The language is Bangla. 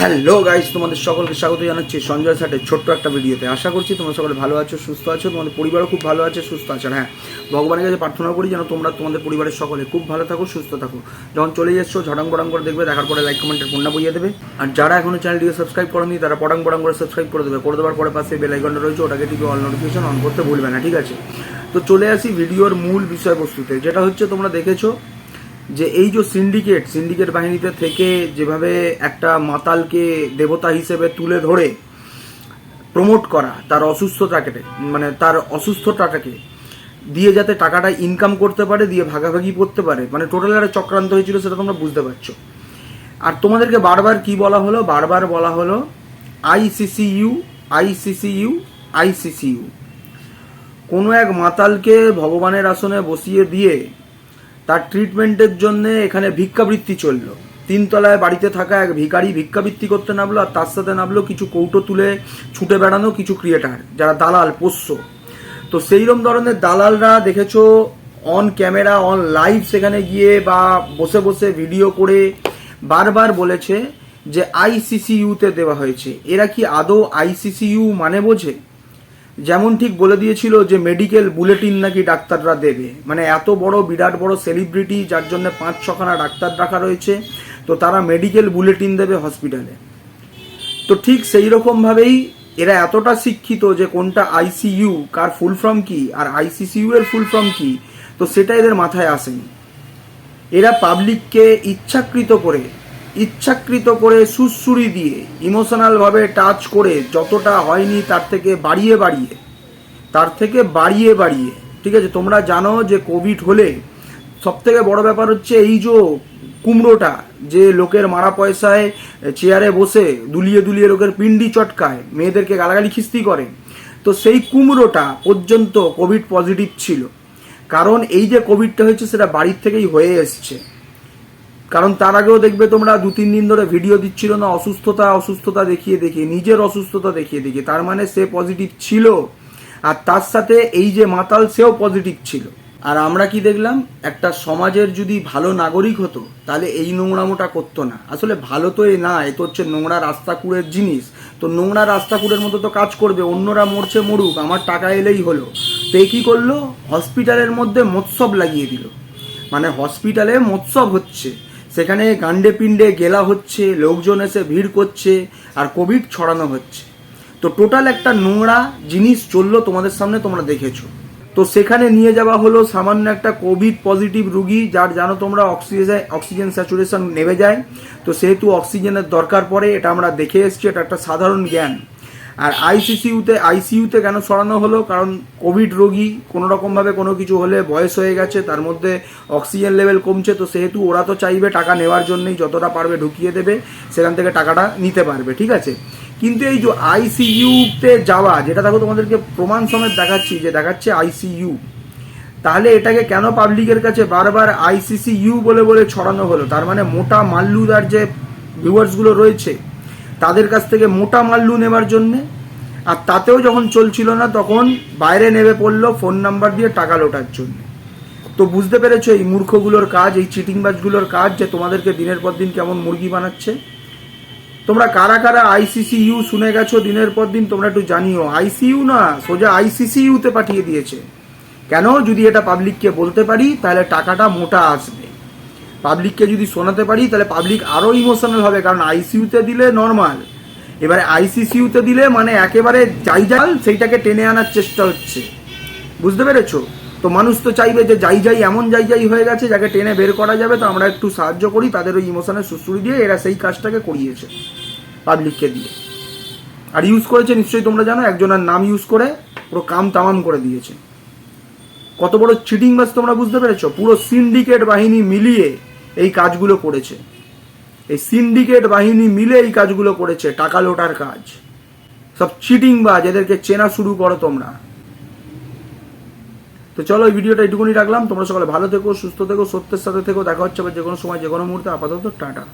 হ্যালো গাইস, তোমাদের সকলকে স্বাগত জানাচ্ছি সঞ্জয় স্যাটের ছোট্ট একটা ভিডিওতে। আশা করছি তোমরা সকলে ভালো আছো, সুস্থ আছো, তোমাদের পরিবারও খুব ভালো আছে, সুস্থ আছে। হ্যাঁ ভগবানের কাছে প্রার্থনা করি যেন তোমরা তোমাদের পরিবারের সকলে খুব ভালো থাকো, সুস্থ থাকো। যখন চলে যাচ্ছো, ঝড়াং বড়াং করে দেখবে, দেখার পরে লাইক কমেন্টের পণ্য বইয়ে দেবে। আর যারা এখনও চ্যানেলটিকে সাবস্ক্রাইব করেনি, তারা পড়াং বড়াং করে সাবস্ক্রাইব করে দেবে। করে দেওয়ার পরে পাশে বেল আইকনটা রয়েছে, ওটাকে টিপে অল নোটিফিকেশন অন করতে ভুলবে না, ঠিক আছে? তো চলে আসি ভিডিওর মূল বিষয়বস্তুতে, যেটা হচ্ছে তোমরা দেখেছ যে এই যে সিন্ডিকেট সিন্ডিকেট বাহিনীতে থেকে যেভাবে একটা মাতালকে দেবতা হিসেবে তুলে ধরে প্রমোট করা, তার অসুস্থতাকে মানে তার অসুস্থতাটাকে, দিয়ে যাতে টাকাটা ইনকাম করতে পারে, দিয়ে ভাগাভাগি করতে পারে মানে টোটাল একটা চক্রান্ত হয়েছিল সেটা তোমরা বুঝতে পারছ। আর তোমাদেরকে বারবার কি বলা হলো? বারবার বলা হলো আইসিসিইউ আইসিসিইউ আইসিসিইউ কোনো এক মাতালকে ভগবানের আসনে বসিয়ে দিয়ে তার ট্রিটমেন্টের জন্য এখানে ভিক্ষাবৃত্তি চলল। তিনতলায় বাড়িতে থাকা এক ভিখারি ভিক্ষাবৃত্তি করতে নামলো আর তার সাথে নামলো কিছু কৌটো তুলে ছুটে বেড়ানো কিছু ক্রিয়েটার যারা দালাল, পোষ্য। তো সেইরকম ধরনের দালালরা দেখেছ অন ক্যামেরা অন লাইভ সেখানে গিয়ে বা বসে বসে ভিডিও করে বারবার বলেছে যে আইসিসিইউতে দেওয়া হয়েছে। এরা কি আদৌ আইসিসিইউ মানে বোঝে? যেমন ঠিক বলে দিয়েছিল যে মেডিকেল বুলেটিন নাকি ডাক্তাররা দেবে। মানে এত বড়, বিরাট বড় সেলিব্রিটি যার জন্য পাঁচ ছখানা ডাক্তার রাখা রয়েছে, তো তারা মেডিকেল বুলেটিন দেবে হসপিটালে তো ঠিক সেই রকমভাবেই এরা এতটা শিক্ষিত যে কোনটা আইসিইউ কার ফুল ফর্ম কি, আর আইসিসিইউ এর ফুল ফর্ম কি, তো সেটা এদের মাথায় আসেনি। এরা পাবলিককে ইচ্ছাকৃত করে ইচ্ছাকৃত করে সুরসুরি দিয়ে ইমোশনালভাবে টাচ করে যতটা হয়নি তার থেকে বাড়িয়ে বাড়িয়ে, তার থেকে বাড়িয়ে বাড়িয়ে, ঠিক আছে? তোমরা জানো যে কোভিড হলে সব থেকে বড় ব্যাপার হচ্ছে এই যে কুমড়োটা, যে লোকের মারা পয়সায় চেয়ারে বসে দুলিয়ে দুলিয়ে লোকের পিন্ডি চটকায়, মেয়েদেরকে গালাগালি খিস্তি করে, তো সেই কুমড়োটা পর্যন্ত কোভিড পজিটিভ ছিল। কারণ এই যে কোভিডটা হয়েছে সেটা বাড়ির থেকেই হয়ে এসছে। কারণ তার আগেও দেখবে তোমরা দু, তিন দিন ধরে ভিডিও দিচ্ছিল না, অসুস্থতা অসুস্থতা দেখিয়ে দেখিয়ে, নিজের অসুস্থতা দেখিয়ে দেখিয়ে, তার মানে সে পজিটিভ ছিল। আর তার সাথে এই যে মাতাল, সেও পজিটিভ ছিল। আর আমরা কি দেখলাম? একটা সমাজের যদি ভালো নাগরিক হতো, তাহলে এই নোংরামোটা করতো না। আসলে ভালো তো এ না, এ তো হচ্ছে নোংরা রাস্তা কুড়ের জিনিস। তো নোংরা রাস্তা কুড়ের মতো তো কাজ করবে, অন্যরা মরছে মরুক, আমার টাকা এলেই হলো। তো এ কি করল? হসপিটালের মধ্যে মৎসব লাগিয়ে দিল। মানে হসপিটালে মৎসব হচ্ছে। সেখানে গান্ডে পিণ্ডে গেলা হচ্ছে, লোকজন এসে ভিড় করছে আর কোভিড ছড়ানো হচ্ছে। তো টোটাল একটা নোংরা জিনিস চলল তোমাদের সামনে, তোমরা দেখেছ। তো সেখানে নিয়ে যাওয়া হলো সামান্য একটা কোভিড পজিটিভ রুগী, যার জানো তোমরা অক্সিজেন অক্সিজেন স্যাচুরেশন নেমে যায়। তো সেহেতু অক্সিজেনের দরকার পড়ে, এটা আমরা দেখে এসেছি, এটা একটা সাধারণ জ্ঞান। আর আইসিসিউতে আইসিইউতে কেন সরানো হলো? কারণ কোভিড রোগী কোনো রকমভাবে কোনো কিছু হলে বয়স হয়ে গেছে, তার মধ্যে অক্সিজেন লেভেল কমছে, তো সেহেতু ওরা তো চাইবে টাকা নেওয়ার জন্যই যতটা পারবে ঢুকিয়ে দেবে, সেখান থেকে টাকাটা নিতে পারবে, ঠিক আছে? কিন্তু এই যে আইসিইউতে যাওয়া, যেটা দেখো তোমাদেরকে প্রমাণ সমেত দেখাচ্ছি, যে দেখাচ্ছে আইসিইউ তাহলে এটাকে কেন পাবলিকের কাছে বারবার আইসিসি ইউ বলে বলে ছড়ানো হলো? তার মানে মোটা মাল্লুদার যে ভিউয়ার্সগুলো রয়েছে তাদের কাছ থেকে মোটা মাল্লু নেবার জন্যে, আর তাতেও যখন চলছিল না, তখন বাইরে নেমে পড়ল ফোন নাম্বার দিয়ে টাকা লোটার জন্য। তো বুঝতে পেরেছ এই মূর্খগুলোর কাজ, এই চিটিংবাজগুলোর কাজ যে তোমাদেরকে দিনের পর দিন কেমন মুরগি বানাচ্ছে? তোমরা কারা কারা আইসিসিইউ শুনে গেছো দিনের পর দিন, তোমরা একটু জানিও। আইসিইউ না, সোজা আইসিসিইউতে পাঠিয়ে দিয়েছে। কেন? যদি এটা পাবলিককে বলতে পারি, তাহলে টাকাটা মোটা আসবে। পাবলিককে যদি শোনাতে পারি, তাহলে পাবলিক আরও ইমোশনাল হবে, কারণ আইসিইউতে দিলে নর্মাল এবারে আইসিসিইউতে দিলে মানে একেবারে যাই যাই সেইটাকে টেনে আনার চেষ্টা হচ্ছে। বুঝতে পেরেছ? তো মানুষ তো চাইবে যে যাই যাই এমন যাই যাই হয়ে গেছে, যাকে টেনে বের করা যাবে, তো আমরা একটু সাহায্য করি, তাদের ওই ইমোশনের সুশ্রুড়ি দিয়ে এরা সেই কাজটাকে করিয়েছে পাবলিককে দিয়ে। আর ইউজ করেছে নিশ্চয়ই তোমরা জানো, একজনের নাম ইউজ করে পুরো কাম তামাম করে দিয়েছে। কত বড় চিটিং বাস তোমরা বুঝতে পেরেছ? পুরো সিন্ডিকেট বাহিনী মিলিয়ে এই কাজগুলো করেছে। এই সিন্ডিকেট বাহিনী মিলে এই কাজগুলো করেছে, টাকা লোটার কাজ। সব চিটিং বাজ এদেরকে চেনা শুরু করো তোমরা। তো চলো এই ভিডিওটা এটুকুনি রাখলাম। তোমরা সকালে ভালো থেকো, সুস্থ থেকো, সত্যের সাথে থেকো। দেখা হচ্ছে যে কোনো সময় যে কোনো মুহূর্তে। আপাতত টাটা।